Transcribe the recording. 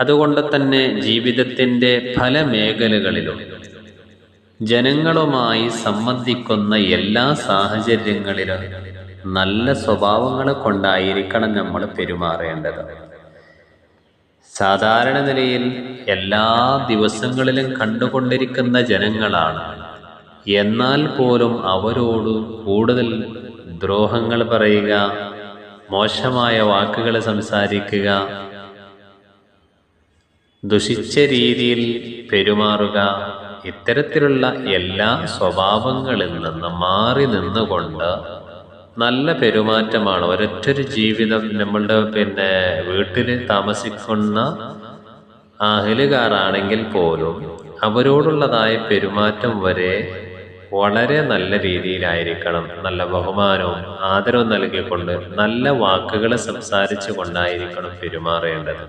അതുകൊണ്ട് തന്നെ ജീവിതത്തിന്റെ പല മേഖലകളിലും ജനങ്ങളുമായി സംബന്ധിക്കുന്ന എല്ലാ സാഹചര്യങ്ങളിലും നല്ല സ്വഭാവങ്ങളെ കൊണ്ടായിരിക്കണം നമ്മൾ പെരുമാറേണ്ടത്. സാധാരണ നിലയിൽ എല്ലാ ദിവസങ്ങളിലും കണ്ടുകൊണ്ടിരിക്കുന്ന ജനങ്ങളാണ്. എന്നാൽ പോലും അവരോട് കൂടുതൽ ദ്രോഹങ്ങൾ പറയുക മോശമായ വാക്കുകൾ സംസാരിക്കുക ദുഷിച്ച രീതിയിൽ പെരുമാറുക ഇത്തരത്തിലുള്ള എല്ലാ സ്വഭാവങ്ങളിൽ നിന്ന് മാറി നിന്നുകൊണ്ട് നല്ല പെരുമാറ്റമാണ്. ഒരൊറ്റൊരു ജീവിതം നമ്മളുടെ പിന്നെ വീട്ടിൽ താമസിക്കുന്ന അഹലുകാരാണെങ്കിൽ പോലും അവരോടുള്ളതായ പെരുമാറ്റം വരെ വളരെ നല്ല രീതിയിലായിരിക്കണം. നല്ല ബഹുമാനവും ആദരവും നൽകിക്കൊണ്ട് നല്ല വാക്കുകൾ സംസാരിച്ചു കൊണ്ടായിരിക്കണം പെരുമാറേണ്ടത്.